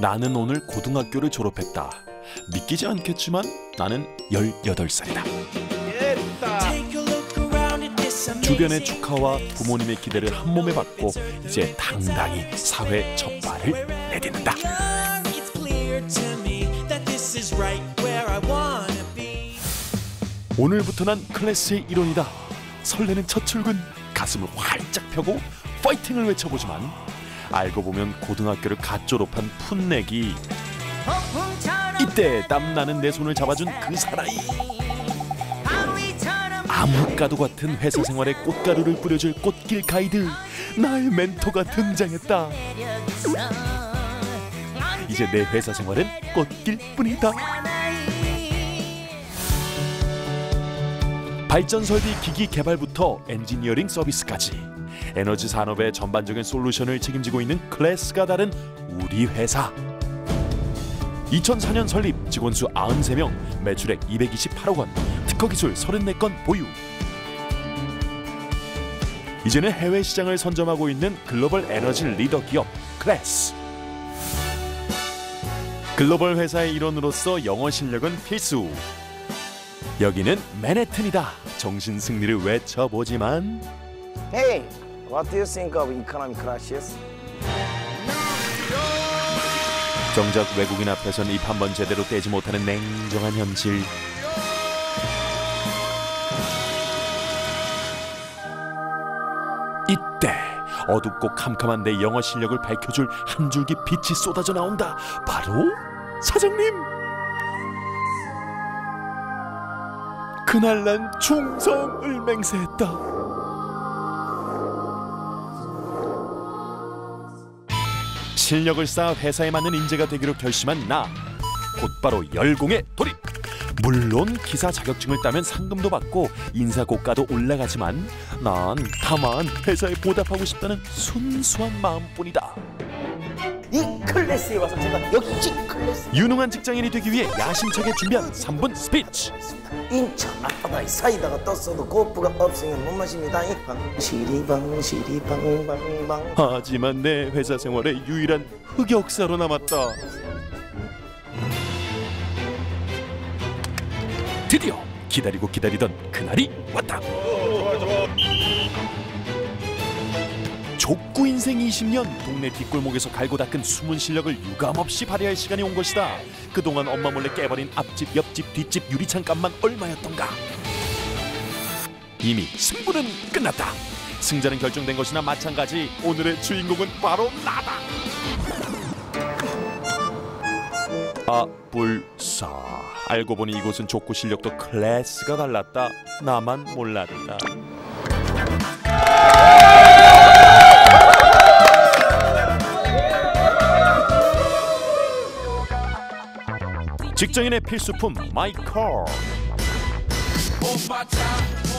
나는 오늘 고등학교를 졸업했다. 믿기지 않겠지만 나는 18살이다. 주변의 축하와 부모님의 기대를 한 몸에 받고 이제 당당히 사회 첫 발을 내딛는다. 오늘부터 난 클래스의 일원이다. 설레는 첫 출근, 가슴을 활짝 펴고 파이팅을 외쳐보지만 알고 보면 고등학교를 갓 졸업한 풋내기. 이때 땀나는 내 손을 잡아준 그 사나이. 암흑가도 같은 회사 생활에 꽃가루를 뿌려줄 꽃길 가이드 나의 멘토가 등장했다 이제 내 회사 생활은 꽃길 뿐이다 발전 설비 기기 개발부터 엔지니어링 서비스까지 에너지 산업의 전반적인 솔루션을 책임지고 있는 클래스가 다른 우리 회사. 2004년 설립 직원 수 93명 매출액 228억 원 특허 기술 34건 보유. 이제는 해외 시장을 선점하고 있는 글로벌 에너지 리더 기업 클래스. 글로벌 회사의 일원으로서 영어 실력은 필수. 여기는 맨해튼이다. 정신 승리를 외쳐보지만. Hey, what do you think of economic crashes? 정작 외국인 앞에선 입 한 번 제대로 떼지 못하는 냉정한 현실. 이때 어둡고 캄캄한 내 영어 실력을 밝혀줄 한 줄기 빛이 쏟아져 나온다. 바로 사장님. 그날 난 충성을 맹세했다. 실력을 쌓아 회사에 맞는 인재가 되기로 결심한 나. 곧바로 열공에 돌입. 물론 기사 자격증을 따면 상금도 받고 인사 고가도 올라가지만 난 다만 회사에 보답하고 싶다는 순수한 마음뿐이다. 이 클래스에 와서 제가 역시 클래스. 유능한 직장인이 되기 위해 야심차게 준비한 3분 스피치. 인천 앞바다에 사이다가 떴어도 고프가 없으면 못 마십니다. 시리방 시리방 방방 하지만 내 회사 생활의 유일한 흑역사로 남았다. 드디어 기다리고 기다리던 그날이 왔다 족구 인생 20년 동네 뒷골목에서 갈고 닦은 숨은 실력을 유감없이 발휘할 시간이 온 것이다. 그동안 엄마 몰래 깨버린 앞집 옆집 뒷집 유리창 값만 얼마였던가. 이미 승부는 끝났다. 승자는 결정된 것이나 마찬가지. 오늘의 주인공은 바로 나다. 아불사. 알고 보니 이곳은 족구 실력도 클래스가 달랐다. 나만 몰랐다 직장인의 필수품 마이커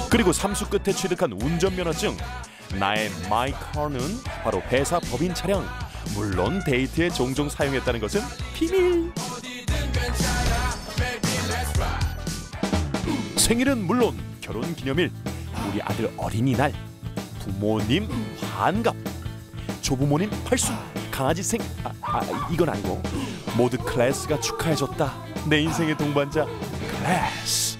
그리고 삼수 끝에 취득한 운전면허증. 나의 마이커는 바로 회사 법인 차량. 물론 데이트에 종종 사용했다는 것은 비밀. 생일은 물론 결혼 기념일. 우리 아들 어린이날 부모님 환갑. 조부모님 팔순. 강아지 생 아, 아 이건 아니고 모두 클래스가 축하해줬다 내 인생의 동반자. 클래스.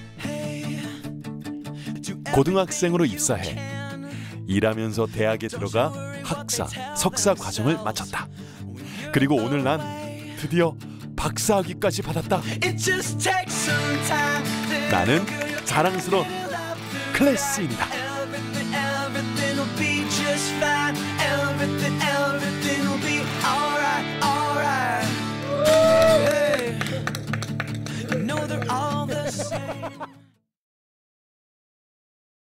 고등학생으로 입사해 일하면서 대학에 들어가 학사 석사 과정을 마쳤다. 그리고 오늘 난 드디어 박사학위까지 받았다. 나는 자랑스러운 클래스입니다